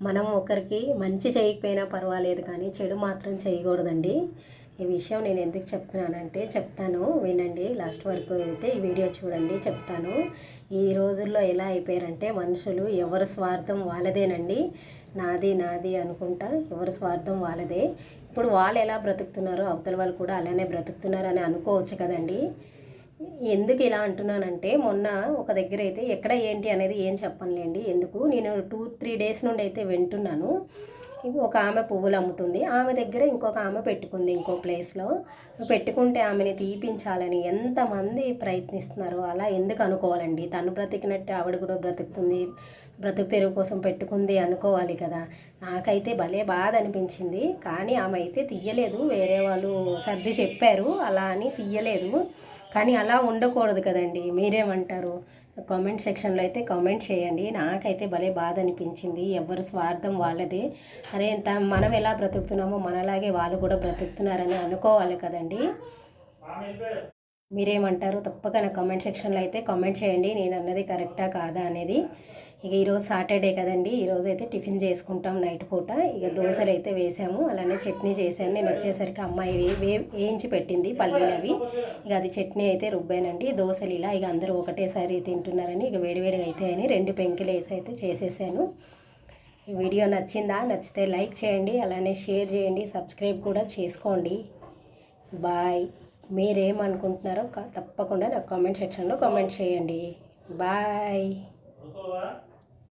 మనం ఒకరికి మంచి చేయకపోయినా పర్వాలేదు కానీ చెడు మాత్రం చేయకూడదండి. ఈ విషయం నేను ఎందుకు చెప్తున్నానంటే చెప్తాను వినండి. లాస్ట్ వరకు అయితే ఈ వీడియో చూడండి చెప్తాను. ఈ రోజుల్లో ఎలా అయిపోయారంటే మనుషులు ఎవరి స్వార్థం వాళ్ళదేనండి. నాది నాది అనుకుంటా ఎవరి స్వార్థం వాళ్ళదే. ఇప్పుడు వాళ్ళు ఎలా బ్రతుకుతున్నారో అవతల వాళ్ళు కూడా అలానే బ్రతుకుతున్నారని అనుకోవచ్చు కదండి. ఎందుకు ఇలా అంటున్నానంటే మొన్న ఒక దగ్గర అయితే ఎక్కడ ఏంటి అనేది ఏం చెప్పనులేండి. ఎందుకు? నేను టూ త్రీ డేస్ నుండి అయితే వింటున్నాను. ఒక ఆమె పువ్వులు అమ్ముతుంది. ఆమె దగ్గర ఇంకొక ఆమె పెట్టుకుంది ఇంకో ప్లేస్లో. పెట్టుకుంటే ఆమెని తీపించాలని ఎంతమంది ప్రయత్నిస్తున్నారో అలా ఎందుకు అనుకోవాలండి? తను బ్రతికినట్టు ఆవిడ కూడా బ్రతుకుతుంది. బ్రతుకు తెరువు కోసం పెట్టుకుంది అనుకోవాలి కదా. నాకైతే భలే బాధ అనిపించింది. కానీ ఆమె అయితే తీయలేదు. వేరే వాళ్ళు సర్ది చెప్పారు. అలా అని తీయలేదు. కానీ అలా ఉండకూడదు కదండి. మీరేమంటారు? కామెంట్ సెక్షన్లో అయితే కామెంట్ చేయండి. నాకైతే భలే బాధ అనిపించింది. ఎవరు స్వార్థం వాళ్ళదే. అరే త- మనం ఎలా బ్రతుకుతున్నామో మనలాగే వాళ్ళు కూడా బ్రతుకుతున్నారని అనుకోవాలి కదండి. మీరేమంటారు? తప్పక నా కామెంట్ సెక్షన్లో అయితే కామెంట్ చేయండి. నేను అన్నది కరెక్టా కాదా అనేది. ఇక ఈరోజు సాటర్డే కదండి ఈరోజు అయితే టిఫిన్ చేసుకుంటాం నైట్ పూట. ఇక దోశలు అయితే వేసాము అలానే చట్నీ చేశాను. నేను వచ్చేసరికి అమ్మాయి వే- వేయించి పెట్టింది పల్లీలు అవి. ఇక అది చట్నీ అయితే రుబ్బానండి. దోశలు ఇలా ఇక అందరూ ఒకటేసారి తింటున్నారని ఇక వేడివేడిగా అయితే అని రెండు పెంకులు వేసి అయితే చేసేసాను. ఈ వీడియో నచ్చిందా? నచ్చితే లైక్ చేయండి అలానే షేర్ చేయండి సబ్స్క్రైబ్ కూడా చేసుకోండి. బాయ్. మీరేమనుకుంటున్నారో తప్పకుండా నాకు కామెంట్ సెక్షన్లో కామెంట్ చేయండి. బాయ్.